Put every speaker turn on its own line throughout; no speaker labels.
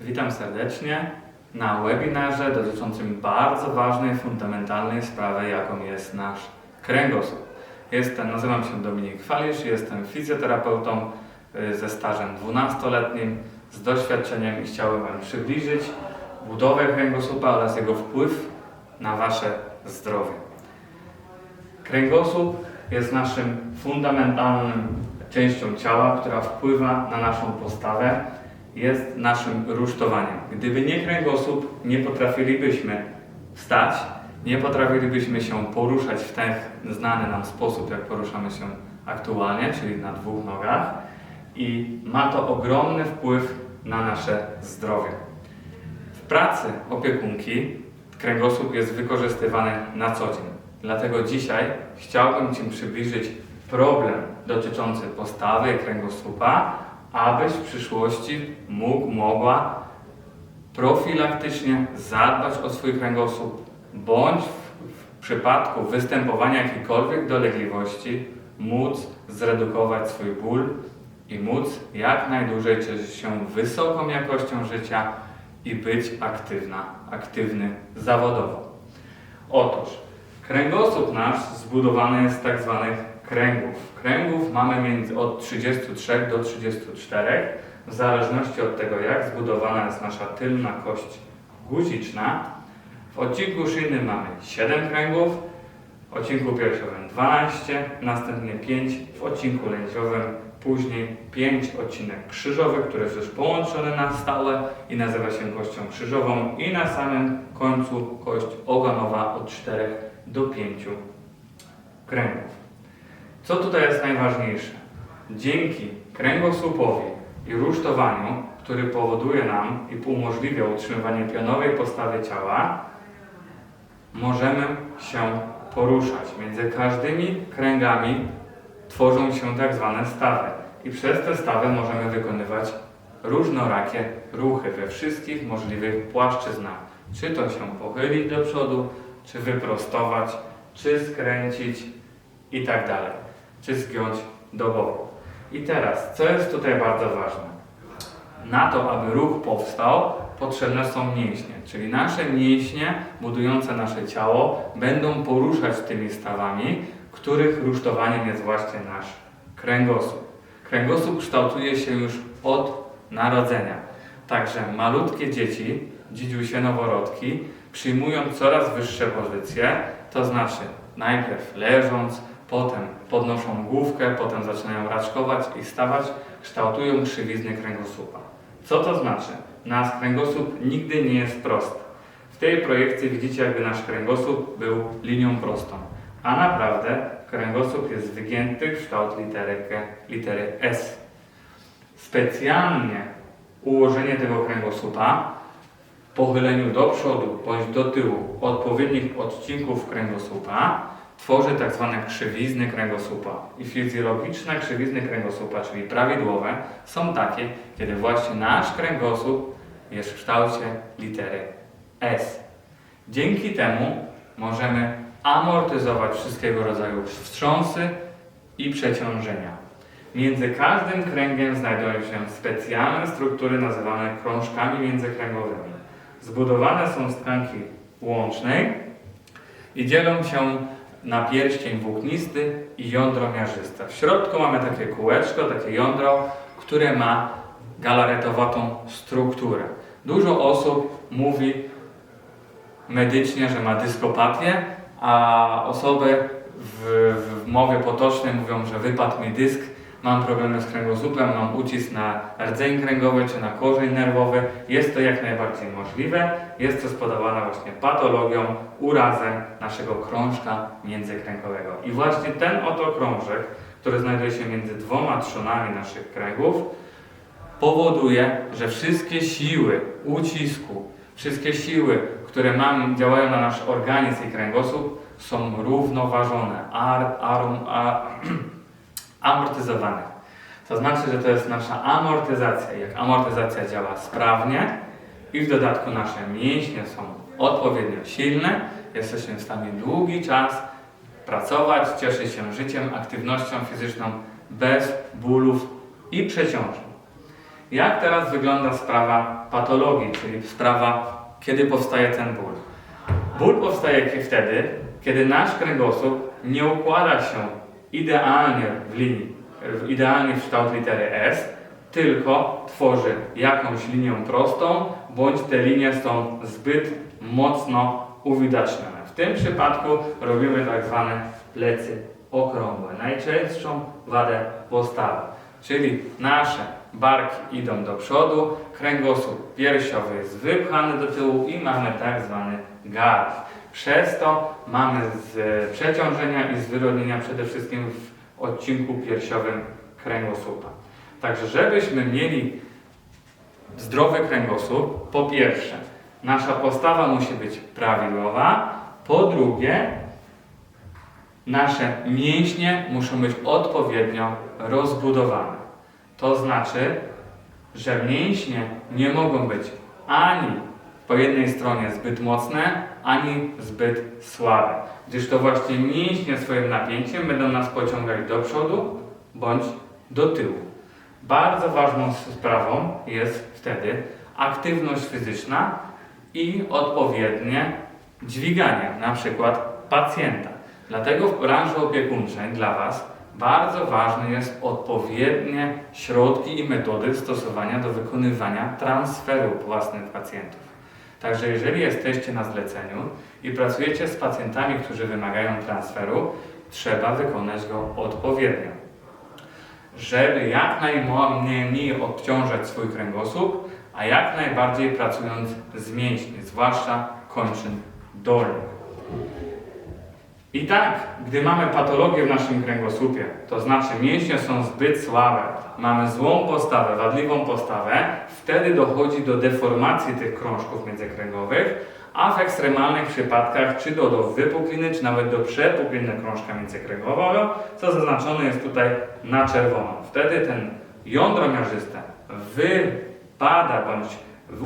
Witam serdecznie na webinarze dotyczącym bardzo ważnej, fundamentalnej sprawy, jaką jest nasz kręgosłup. Jestem, nazywam się Dominik Falisz, jestem fizjoterapeutą y, ze stażem 12-letnim, z doświadczeniem i chciałem Wam przybliżyć budowę kręgosłupa oraz jego wpływ na Wasze zdrowie. Kręgosłup jest naszym fundamentalnym częścią ciała, która wpływa na naszą postawę, jest naszym rusztowaniem. Gdyby nie kręgosłup, nie potrafilibyśmy wstać, nie potrafilibyśmy się poruszać w ten znany nam sposób, jak poruszamy się aktualnie, czyli na dwóch nogach i ma to ogromny wpływ na nasze zdrowie. W pracy opiekunki kręgosłup jest wykorzystywany na co dzień. Dlatego dzisiaj chciałbym Ci przybliżyć problem dotyczący postawy kręgosłupa, abyś w przyszłości mógł, mogła profilaktycznie zadbać o swój kręgosłup, bądź w, przypadku występowania jakichkolwiek dolegliwości móc zredukować swój ból i móc jak najdłużej cieszyć się wysoką jakością życia i być aktywna, aktywny zawodowo. Otóż kręgosłup nasz zbudowany jest z tak zwanych kręgów. Kręgów mamy między od 33 do 34, w zależności od tego, jak zbudowana jest nasza tylna kość guziczna. W odcinku szyjnym mamy 7 kręgów, w odcinku piersiowym 12, następnie 5 w odcinku lędźwiowym, później 5 odcinek krzyżowy, który jest już połączony na stałe i nazywa się kością krzyżową i na samym końcu kość ogonowa od 4 do 5 kręgów. Co tutaj jest najważniejsze? Dzięki kręgosłupowi i rusztowaniu, który powoduje nam i umożliwia utrzymywanie pionowej postawy ciała, możemy się poruszać. Między każdymi kręgami tworzą się tak zwane stawy i przez te stawy możemy wykonywać różnorakie ruchy we wszystkich możliwych płaszczyznach. Czy to się pochylić do przodu, czy wyprostować, czy skręcić i tak czy zgiąć do boku. I teraz, co jest tutaj bardzo ważne? Na to, aby ruch powstał, potrzebne są mięśnie, czyli nasze mięśnie budujące nasze ciało będą poruszać tymi stawami, których rusztowaniem jest właśnie nasz kręgosłup. Kręgosłup kształtuje się już od narodzenia. Także malutkie dzieci, dzidziusie noworodki, przyjmują coraz wyższe pozycje, to znaczy najpierw leżąc, potem podnoszą główkę, potem zaczynają raczkować i stawać, kształtują krzywizny kręgosłupa. Co to znaczy? Nasz kręgosłup nigdy nie jest prosty. W tej projekcji widzicie, jakby nasz kręgosłup był linią prostą, a naprawdę kręgosłup jest wygięty w kształt litery S. Specjalnie ułożenie tego kręgosłupa pochyleniu do przodu bądź do tyłu odpowiednich odcinków kręgosłupa tworzy tak zwane krzywizny kręgosłupa. I fizjologiczne krzywizny kręgosłupa, czyli prawidłowe, są takie, kiedy właśnie nasz kręgosłup jest w kształcie litery S. Dzięki temu możemy amortyzować wszystkiego rodzaju wstrząsy i przeciążenia. Między każdym kręgiem znajdują się specjalne struktury nazywane krążkami międzykręgowymi. Zbudowane są z tkanki łącznej i dzielą się na pierścień włóknisty i jądro miarzyste. W środku mamy takie kółeczko, takie jądro, które ma galaretowatą strukturę. Dużo osób mówi medycznie, że ma dyskopatię, a osoby w, w mowie potocznej mówią, że wypadł mi dysk, mam problemy z kręgosłupem, mam ucisk na rdzeń kręgowy czy na korzeń nerwowy. Jest to jak najbardziej możliwe. Jest to spowodowane właśnie patologią, urazem naszego krążka międzykręgowego. I właśnie ten oto krążek, który znajduje się między dwoma trzonami naszych kręgów, powoduje, że wszystkie siły ucisku, wszystkie siły, które mamy, działają na nasz organizm i kręgosłup, są równoważone, ar, arum, a, amortyzowane. To znaczy, że to jest nasza amortyzacja. Jak amortyzacja działa sprawnie i w dodatku nasze mięśnie są odpowiednio silne, jesteśmy w stanie długi czas pracować, cieszyć się życiem, aktywnością fizyczną bez bólów i przeciążeń. jak teraz wygląda sprawa patologii, czyli sprawa, kiedy powstaje ten ból. Ból powstaje wtedy, kiedy nasz kręgosłup nie układa się idealnie w linii, idealnie w kształt litery S, tylko tworzy jakąś linię prostą, bądź te linie są zbyt mocno uwidacznione. W tym przypadku robimy tak zwane plecy okrągłe. Najczęstszą wadę postawy, czyli nasze barki idą do przodu, kręgosłup piersiowy jest wypchany do tyłu i mamy tak zwany gard. Przez to mamy z przeciążenia i zwyrodnienia przede wszystkim w odcinku piersiowym kręgosłupa. Także żebyśmy mieli zdrowy kręgosłup, po pierwsze, nasza postawa musi być prawidłowa, po drugie, nasze mięśnie muszą być odpowiednio rozbudowane. To znaczy, że mięśnie nie mogą być ani po jednej stronie zbyt mocne, ani zbyt słabe, gdyż to właśnie mięśnie swoim napięciem będą nas pociągać do przodu bądź do tyłu. Bardzo ważną sprawą jest wtedy aktywność fizyczna i odpowiednie dźwiganie, na przykład pacjenta. Dlatego w branży opiekuńczej dla Was bardzo ważne jest odpowiednie środki i metody stosowania do wykonywania transferu własnych pacjentów. Także jeżeli jesteście na zleceniu i pracujecie z pacjentami, którzy wymagają transferu, trzeba wykonać go odpowiednio żeby jak najmniej obciążać swój kręgosłup, a jak najbardziej pracując z mięśni, zwłaszcza kończyn dolnych. I tak, gdy mamy patologię w naszym kręgosłupie, to znaczy mięśnie są zbyt słabe, mamy złą postawę, wadliwą postawę, wtedy dochodzi do deformacji tych krążków międzykręgowych, a w ekstremalnych przypadkach czy do, do wypukliny, czy nawet do przepukliny krążka międzykręgowego, co zaznaczone jest tutaj na czerwono. Wtedy ten jądro miarzyste wypada bądź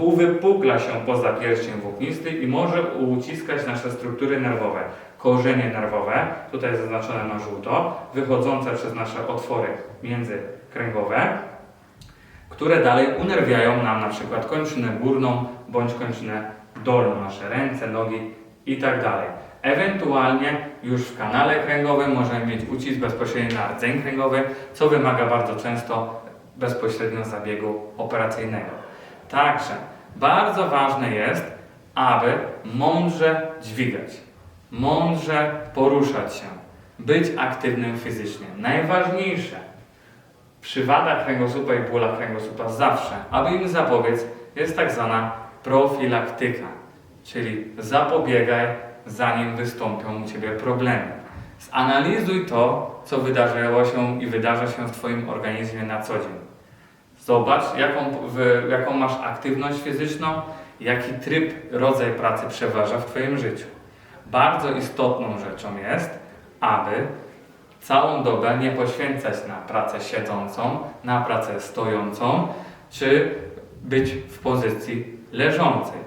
uwypukla się poza pierścień włóknisty i może uciskać nasze struktury nerwowe, korzenie nerwowe, tutaj zaznaczone na żółto, wychodzące przez nasze otwory międzykręgowe, które dalej unerwiają nam na przykład kończynę górną bądź kończynę dolną, nasze ręce, nogi i tak. Ewentualnie już w kanale kręgowym możemy mieć ucisk bezpośredni na rdzeń kręgowy, co wymaga bardzo często bezpośrednio zabiegu operacyjnego. Także bardzo ważne jest, aby mądrze dźwigać, mądrze poruszać się, być aktywnym fizycznie. Najważniejsze przy wadach kręgosłupa i bólach kręgosłupa zawsze, aby im zapobiec, jest tak zwana profilaktyka, czyli zapobiegaj, zanim wystąpią u Ciebie problemy. Zanalizuj to, co wydarzyło się i wydarza się w Twoim organizmie na co dzień. Zobacz, jaką, w, jaką masz aktywność fizyczną, jaki tryb, rodzaj pracy przeważa w Twoim życiu. Bardzo istotną rzeczą jest, aby całą dobę nie poświęcać na pracę siedzącą, na pracę stojącą, czy być w pozycji leżącej.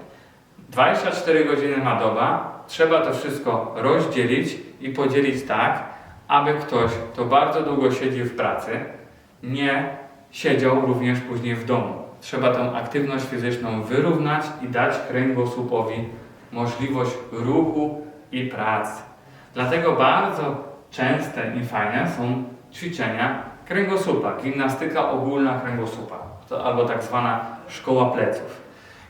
24 godziny ma doba, trzeba to wszystko rozdzielić i podzielić tak, aby ktoś, kto bardzo długo siedzi w pracy, nie siedział również później w domu. Trzeba tę aktywność fizyczną wyrównać i dać kręgosłupowi możliwość ruchu i pracy. Dlatego bardzo częste i fajne są ćwiczenia kręgosłupa, gimnastyka ogólna kręgosłupa, albo tak zwana szkoła pleców.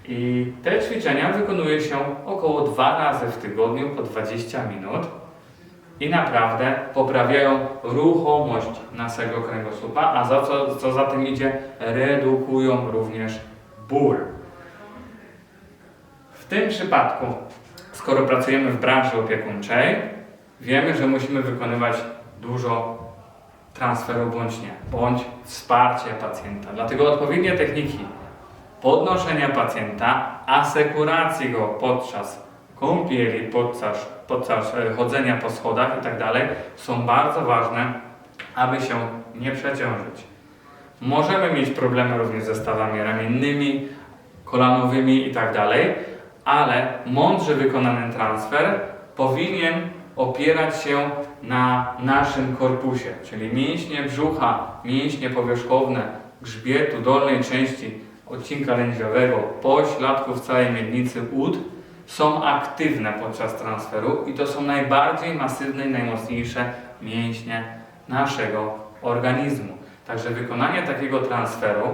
I te ćwiczenia wykonuje się około dwa razy w tygodniu po 20 minut i naprawdę poprawiają ruchomość naszego kręgosłupa, a za co, co za tym idzie, redukują również ból. Tym przypadku, skoro pracujemy w branży opiekuńczej, wiemy, że musimy wykonywać dużo transferu bądź nie, bądź wsparcie pacjenta. Dlatego odpowiednie techniki podnoszenia pacjenta, asekuracji go podczas kąpieli, podczas, podczas e, chodzenia po schodach itd. są bardzo ważne, aby się nie przeciążyć. Możemy mieć problemy również ze stawami ramiennymi, kolanowymi itd., ale mądrze wykonany transfer powinien opierać się na naszym korpusie, czyli mięśnie brzucha, mięśnie powierzchowne, grzbietu, dolnej części odcinka lędźwiowego, pośladków całej miednicy ud są aktywne podczas transferu i to są najbardziej masywne i najmocniejsze mięśnie naszego organizmu. Także wykonanie takiego transferu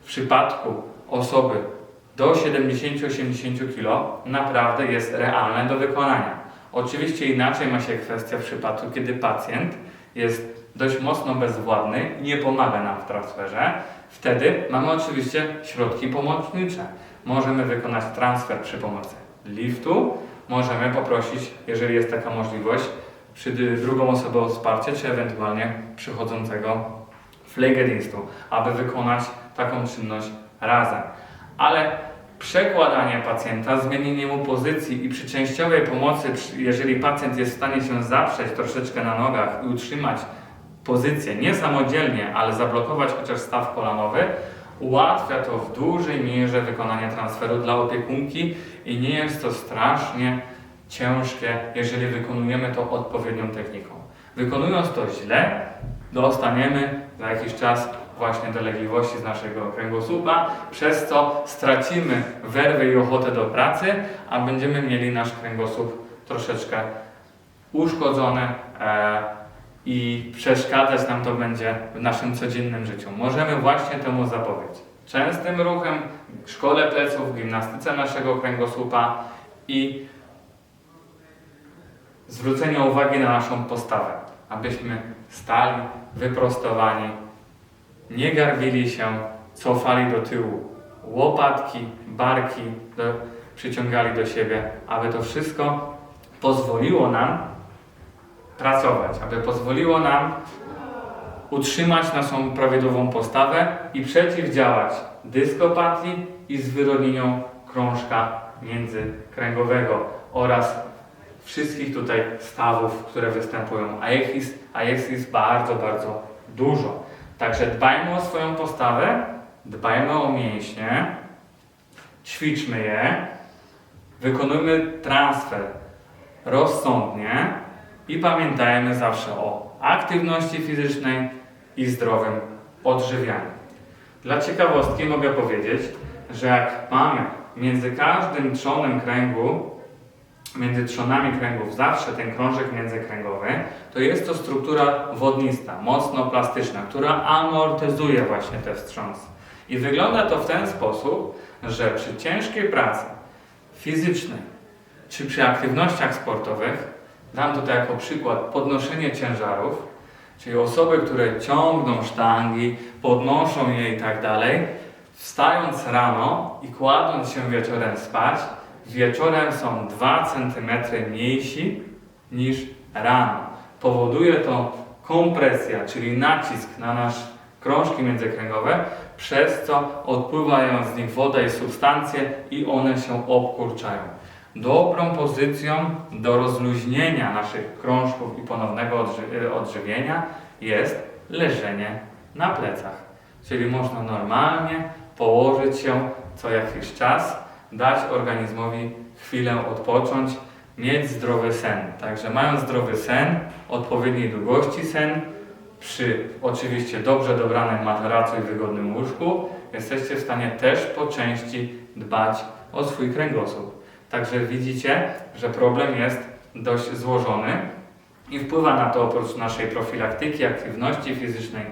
w przypadku osoby do 70-80 kg naprawdę jest realne do wykonania. Oczywiście inaczej ma się kwestia w przypadku, kiedy pacjent jest dość mocno bezwładny nie pomaga nam w transferze. Wtedy mamy oczywiście środki pomocnicze. Możemy wykonać transfer przy pomocy liftu, możemy poprosić, jeżeli jest taka możliwość, przy drugą osobę o wsparcie, czy ewentualnie przychodzącego flegeristu, aby wykonać taką czynność razem. Ale przekładanie pacjenta, zmienienie mu pozycji i przy częściowej pomocy, jeżeli pacjent jest w stanie się zaprzeć troszeczkę na nogach i utrzymać pozycję, nie samodzielnie, ale zablokować chociaż staw kolanowy, ułatwia to w dużej mierze wykonanie transferu dla opiekunki i nie jest to strasznie ciężkie, jeżeli wykonujemy to odpowiednią techniką. Wykonując to źle, dostaniemy za jakiś czas właśnie dolegliwości z naszego kręgosłupa, przez co stracimy werwę i ochotę do pracy, a będziemy mieli nasz kręgosłup troszeczkę uszkodzony e, i przeszkadzać nam to będzie w naszym codziennym życiu. Możemy właśnie temu zapobiec. Częstym ruchem, szkole pleców, gimnastyce naszego kręgosłupa i zwrócenie uwagi na naszą postawę, abyśmy stali wyprostowani, nie garbili się, cofali do tyłu, łopatki, barki do, przyciągali do siebie, aby to wszystko pozwoliło nam pracować, aby pozwoliło nam utrzymać naszą prawidłową postawę i przeciwdziałać dyskopatii i zwyrodnieniom krążka międzykręgowego oraz wszystkich tutaj stawów, które występują, a jest, ich- a jest ich bardzo, bardzo dużo. Także dbajmy o swoją postawę, dbajmy o mięśnie, ćwiczmy je, wykonujmy transfer rozsądnie i pamiętajmy zawsze o aktywności fizycznej i zdrowym odżywianiu. Dla ciekawostki mogę powiedzieć, że jak mamy między każdym trzonem kręgu między trzonami kręgów zawsze ten krążek międzykręgowy, to jest to struktura wodnista, mocno plastyczna, która amortyzuje właśnie te wstrząsy. I wygląda to w ten sposób, że przy ciężkiej pracy fizycznej czy przy aktywnościach sportowych, dam tutaj jako przykład podnoszenie ciężarów, czyli osoby, które ciągną sztangi, podnoszą je i tak dalej, wstając rano i kładąc się wieczorem spać, wieczorem są 2 cm mniejsi niż rano. Powoduje to kompresja, czyli nacisk na nasz krążki międzykręgowe, przez co odpływają z nich woda i substancje i one się obkurczają. Dobrą pozycją do rozluźnienia naszych krążków i ponownego y, odżywienia jest leżenie na plecach. Czyli można normalnie położyć się co jakiś czas, dać organizmowi chwilę odpocząć, mieć zdrowy sen. Także mając zdrowy sen, odpowiedniej długości sen, przy oczywiście dobrze dobranym materacu i wygodnym łóżku, jesteście w stanie też po części dbać o swój kręgosłup. Także widzicie, że problem jest dość złożony i wpływa na to oprócz naszej profilaktyki, aktywności fizycznej,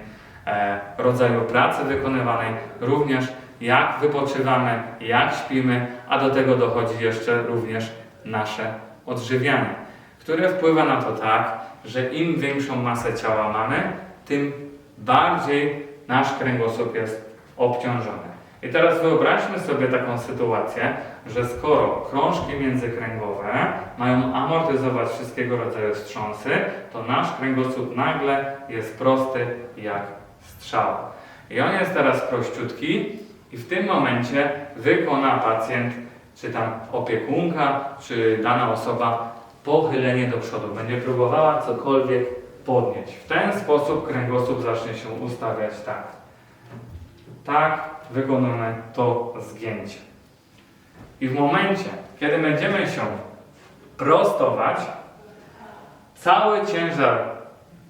e, rodzaju pracy wykonywanej, również jak wypoczywamy, jak śpimy, a do tego dochodzi jeszcze również nasze odżywianie, które wpływa na to tak, że im większą masę ciała mamy, tym bardziej nasz kręgosłup jest obciążony. I teraz wyobraźmy sobie taką sytuację, że skoro krążki międzykręgowe mają amortyzować wszystkiego rodzaju wstrząsy, to nasz kręgosłup nagle jest prosty jak strzał. I on jest teraz prościutki i w tym momencie wykona pacjent, czy tam opiekunka, czy dana osoba pochylenie do przodu. Będzie próbowała cokolwiek podnieść. W ten sposób kręgosłup zacznie się ustawiać tak. Tak wykonujemy to zgięcie. I w momencie, kiedy będziemy się prostować, cały ciężar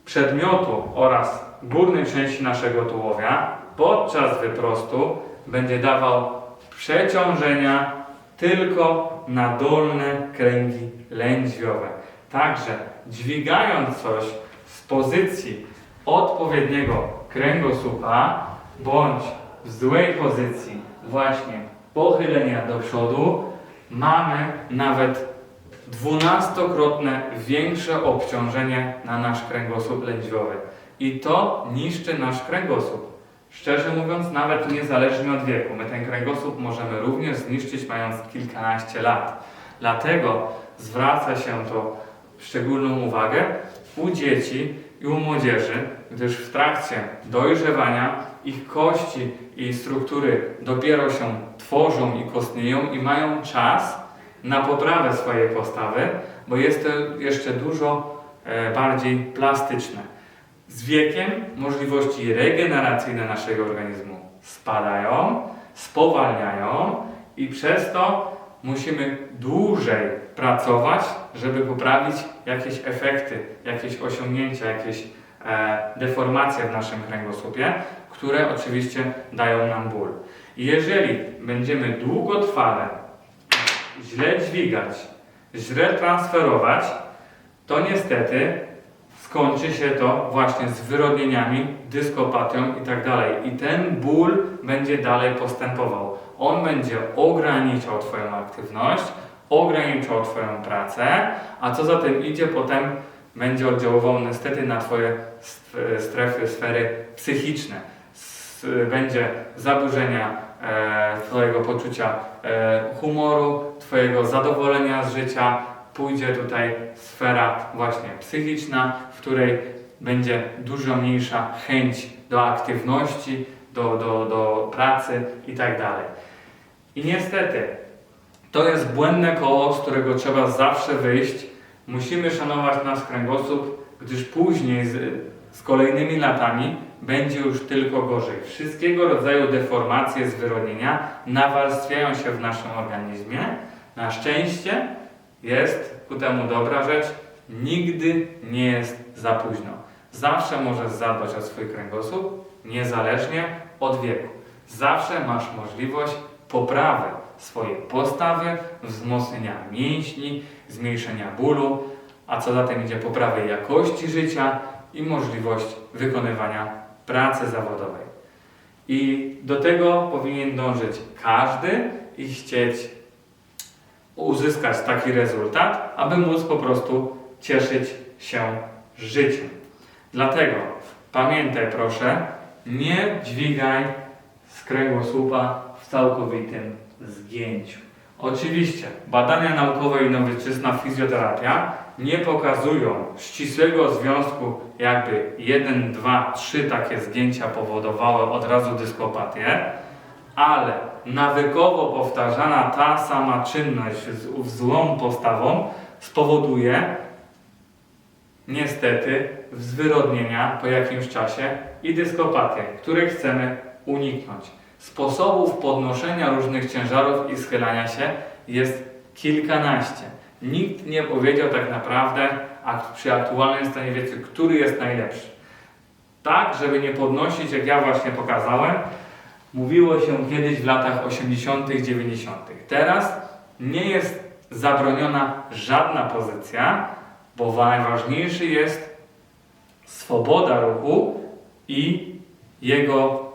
przedmiotu oraz górnej części naszego tułowia podczas wyprostu będzie dawał przeciążenia tylko na dolne kręgi lędźwiowe. Także dźwigając coś z pozycji odpowiedniego kręgosłupa bądź w złej pozycji właśnie pochylenia do przodu mamy nawet dwunastokrotne większe obciążenie na nasz kręgosłup lędźwiowy. I to niszczy nasz kręgosłup. Szczerze mówiąc, nawet niezależnie od wieku. My ten kręgosłup możemy również zniszczyć mając kilkanaście lat. Dlatego zwraca się to szczególną uwagę u dzieci i u młodzieży, gdyż w trakcie dojrzewania ich kości i struktury dopiero się tworzą i kostnieją i mają czas na poprawę swojej postawy, bo jest to jeszcze dużo e, bardziej plastyczne. Z wiekiem możliwości regeneracyjne naszego organizmu spadają, spowalniają i przez to musimy dłużej pracować, żeby poprawić jakieś efekty, jakieś osiągnięcia, jakieś e, deformacje w naszym kręgosłupie, które oczywiście dają nam ból. Jeżeli będziemy długotrwale źle dźwigać, źle transferować, to niestety skończy się to właśnie z wyrodnieniami, dyskopatią i tak dalej. I ten ból będzie dalej postępował. On będzie ograniczał Twoją aktywność, ograniczał Twoją pracę, a co za tym idzie, potem będzie oddziaływał niestety na Twoje st- strefy, sfery psychiczne. Będzie zaburzenia e, Twojego poczucia e, humoru, Twojego zadowolenia z życia. Pójdzie tutaj sfera właśnie psychiczna, w której będzie dużo mniejsza chęć do aktywności, do, do, do pracy i tak. I niestety, to jest błędne koło, z którego trzeba zawsze wyjść. Musimy szanować nasz kręgosłup, gdyż później z, z kolejnymi latami będzie już tylko gorzej. Wszystkiego rodzaju deformacje, zwyrodnienia nawarstwiają się w naszym organizmie. Na szczęście jest ku temu dobra rzecz. Nigdy nie jest za późno. Zawsze możesz zadbać o swój kręgosłup, niezależnie od wieku. Zawsze masz możliwość poprawy swojej postawy, wzmocnienia mięśni, zmniejszenia bólu, a co za tym idzie poprawy jakości życia i możliwość wykonywania pracy zawodowej. I do tego powinien dążyć każdy i chcieć uzyskać taki rezultat, aby móc po prostu cieszyć się życiem. Dlatego pamiętaj proszę, nie dźwigaj z kręgosłupa w całkowitym zgięciu. Oczywiście badania naukowe i nowoczesna fizjoterapia nie pokazują ścisłego związku, jakby 1, 2, 3 takie zgięcia powodowały od razu dyskopatię, ale nawykowo powtarzana ta sama czynność z złą postawą spowoduje niestety zwyrodnienia po jakimś czasie i dyskopatię, których chcemy uniknąć. Sposobów podnoszenia różnych ciężarów i schylania się jest kilkanaście. Nikt nie powiedział tak naprawdę, a przy aktualnym stanie wiedzy, który jest najlepszy. Tak, żeby nie podnosić, jak ja właśnie pokazałem, mówiło się kiedyś w latach 80., 90. Teraz nie jest zabroniona żadna pozycja, bo najważniejszy jest swoboda ruchu i jego,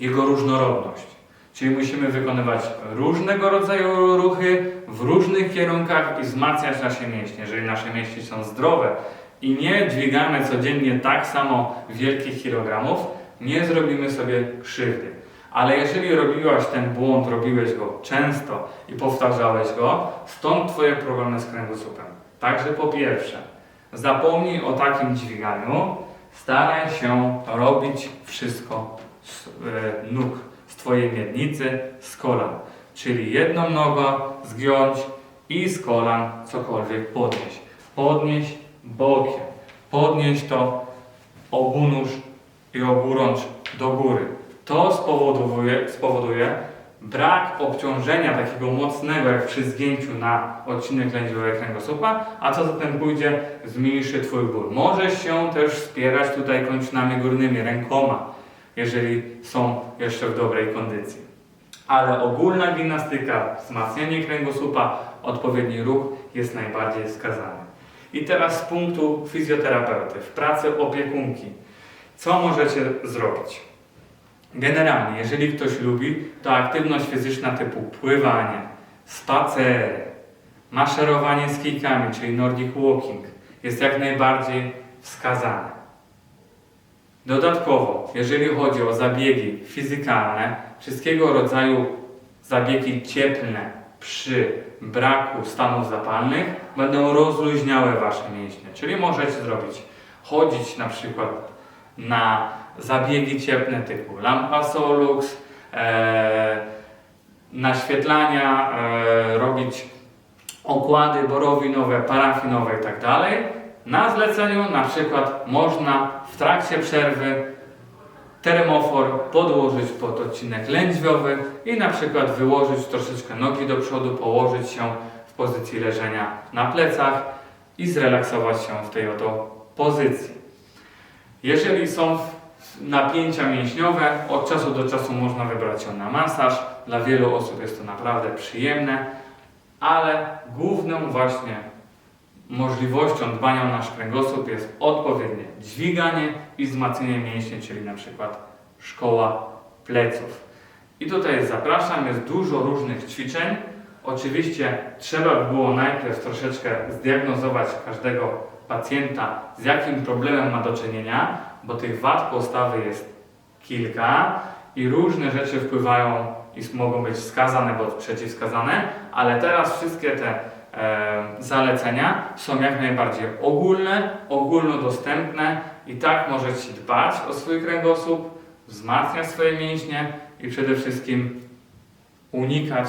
jego różnorodność. Czyli musimy wykonywać różnego rodzaju ruchy w różnych kierunkach i wzmacniać nasze mięśnie. Jeżeli nasze mięśnie są zdrowe i nie dźwigamy codziennie tak samo wielkich kilogramów, nie zrobimy sobie krzywdy. Ale jeżeli robiłaś ten błąd, robiłeś go często i powtarzałeś go, stąd Twoje problemy z kręgosłupem. Także po pierwsze, zapomnij o takim dźwiganiu, staraj się robić wszystko z e, nóg, z Twojej miednicy, z kolan. Czyli jedną nogę zgiąć i z kolan cokolwiek podnieść. Podnieść bokiem. Podnieść to obunusz i oburącz do góry. To spowoduje, spowoduje brak obciążenia takiego mocnego jak przy zgięciu na odcinek lędźwiowy kręgosłupa, a co za tym pójdzie, zmniejszy Twój ból. Możesz się też wspierać tutaj kończynami górnymi, rękoma. jeżeli są jeszcze w dobrej kondycji. Ale ogólna gimnastyka, wzmacnianie kręgosłupa, odpowiedni ruch jest najbardziej wskazany. I teraz z punktu fizjoterapeuty, w pracy opiekunki, co możecie zrobić? Generalnie, jeżeli ktoś lubi, to aktywność fizyczna typu pływanie, spacery, maszerowanie z kijkami, czyli Nordic Walking, jest jak najbardziej wskazane. Dodatkowo, jeżeli chodzi o zabiegi fizykalne, wszystkiego rodzaju zabiegi cieplne przy braku stanów zapalnych będą rozluźniały Wasze mięśnie. Czyli możecie zrobić, chodzić na przykład na zabiegi cieplne typu lampa Solux, e, naświetlania, e, robić okłady borowinowe, parafinowe itd. Na zleceniu na przykład można w trakcie przerwy termofor podłożyć pod odcinek lędźwiowy i na przykład wyłożyć troszeczkę nogi do przodu, położyć się w pozycji leżenia na plecach i zrelaksować się w tej oto pozycji. Jeżeli są napięcia mięśniowe, od czasu do czasu można wybrać się na masaż. Dla wielu osób jest to naprawdę przyjemne, ale główną właśnie możliwością dbania o nasz kręgosłup jest odpowiednie dźwiganie i wzmacnianie mięśni, czyli na przykład szkoła pleców. I tutaj zapraszam, jest dużo różnych ćwiczeń. Oczywiście trzeba by było najpierw troszeczkę zdiagnozować każdego pacjenta, z jakim problemem ma do czynienia, bo tych wad postawy jest kilka i różne rzeczy wpływają i mogą być wskazane bądź przeciwwskazane, ale teraz wszystkie te e, zalecenia są jak najbardziej ogólne, ogólnodostępne i tak możecie dbać o swój kręgosłup, wzmacniać swoje mięśnie i przede wszystkim unikać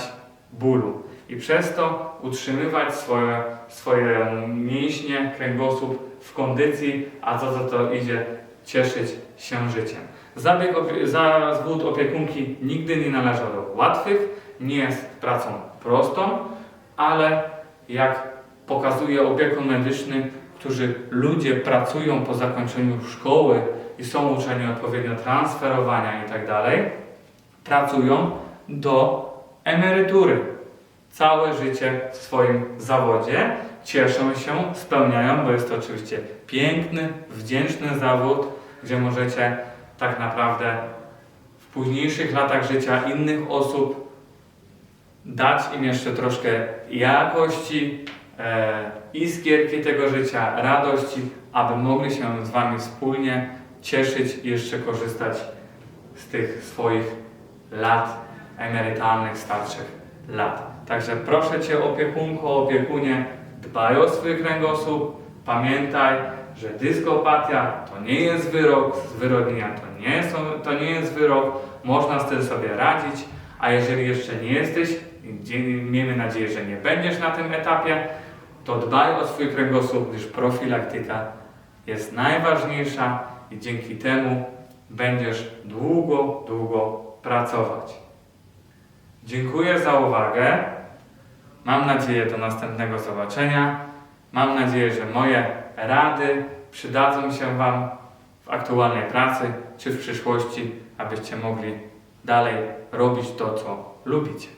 bólu. I przez to utrzymywać swoje, swoje mięśnie, kręgosłup w kondycji, a co za to idzie, cieszyć się życiem. Zabieg, opie- zawód opiekunki nigdy nie należy do łatwych, nie jest pracą prostą, ale jak pokazuje opiekun medyczny, którzy ludzie pracują po zakończeniu szkoły i są uczeni odpowiednio transferowania i tak pracują do emerytury. Całe życie w swoim zawodzie cieszą się, spełniają, bo jest to oczywiście piękny, wdzięczny zawód, gdzie możecie tak naprawdę w późniejszych latach życia innych osób dać im jeszcze troszkę jakości, e, iskierki tego życia, radości, aby mogli się z Wami wspólnie cieszyć i jeszcze korzystać z tych swoich lat emerytalnych, starszych lat. Także proszę Cię opiekunko, opiekunie, dbaj o swój kręgosłup, pamiętaj, że dyskopatia to nie jest wyrok, zwyrodnienia to nie, są, to nie jest wyrok, można z tym sobie radzić, a jeżeli jeszcze nie jesteś, miejmy nadzieję, że nie będziesz na tym etapie, to dbaj o swój kręgosłup, gdyż profilaktyka jest najważniejsza i dzięki temu będziesz długo, długo pracować. Dziękuję za uwagę. Mam nadzieję do następnego zobaczenia. Mam nadzieję, że moje rady przydadzą się Wam w aktualnej pracy czy w przyszłości, abyście mogli dalej robić to, co lubicie.